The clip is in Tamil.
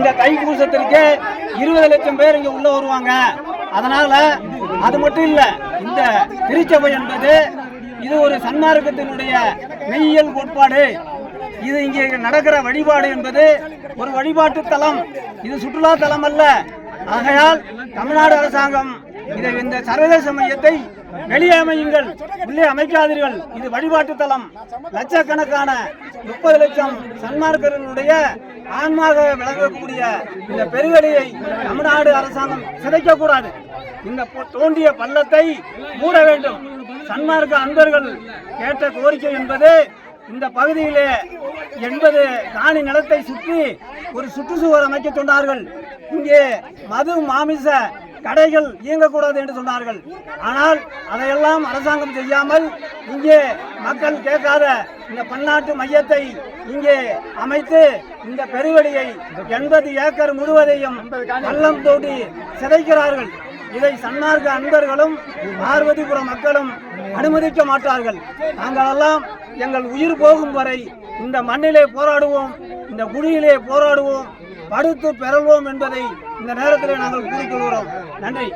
இந்த தைப்பூசத்திற்கு இருபது லட்சம் பேர் இங்கே உள்ள வருவாங்க. அதனால அது மட்டும் இல்லை இந்த திருச்சபை என்பது இது ஒரு சன்மார்க்கத்தினுடைய மெய்யியல் கோட்பாடு. இது இங்கே நடக்கிற வழிபாடு என்பது ஒரு வழிபாட்டு தலம். இது சுற்றுலா தலம் அல்ல. ஆகையால் தமிழ்நாடு அரசாங்கம் இதை இந்த சர்வதேச மையத்தை வெளியே அமையுங்கள். உள்ளே அமைக்காதீர்கள். இது வழிபாட்டு தலம். லட்சக்கணக்கான முப்பது லட்சம் சன்மார்க்கர்களுடைய ஆன்மாக விளங்கக்கூடிய இந்த பெருவெளியை தமிழ்நாடு அரசாங்கம் சிதைக்க கூடாது இந்த தோண்டிய பள்ளத்தை மூட வேண்டும். சன்மார்க்க அன்பர்கள் கேட்ட கோரிக்கை என்பது இந்த பகுதியிலே எண்பது காணி நிலத்தை சுற்றி ஒரு சுற்றுச்சுவர் அமைக்க சொன்னார்கள். இங்கே மது மாமிச கடைகள் இயங்கக்கூடாது என்று சொன்னார்கள். ஆனால் அதையெல்லாம் அரசாங்கம் செய்யாமல் இங்கே மக்கள் கேட்காத இந்த பன்னாட்டு மையத்தை இங்கே அமைத்து இந்த பெருவெளியை எண்பது ஏக்கர் முழுவதையும் பள்ளம் தோண்டி சிதைக்கிறார்கள். இதை சன்மார்க்க அன்பர்களும் பார்வதிபுரம் மக்களும் அனுமதிக்க மாட்டார்கள். நாங்களெல்லாம் எங்கள் உயிர் போகும் வரை இந்த மண்ணிலே போராடுவோம் இந்த குழியிலே போராடுவோம் படுத்து பெறல்வோம் என்பதை இந்த நேரத்தில் நாங்கள் கூறிக்கொள்கிறோம் நன்றி.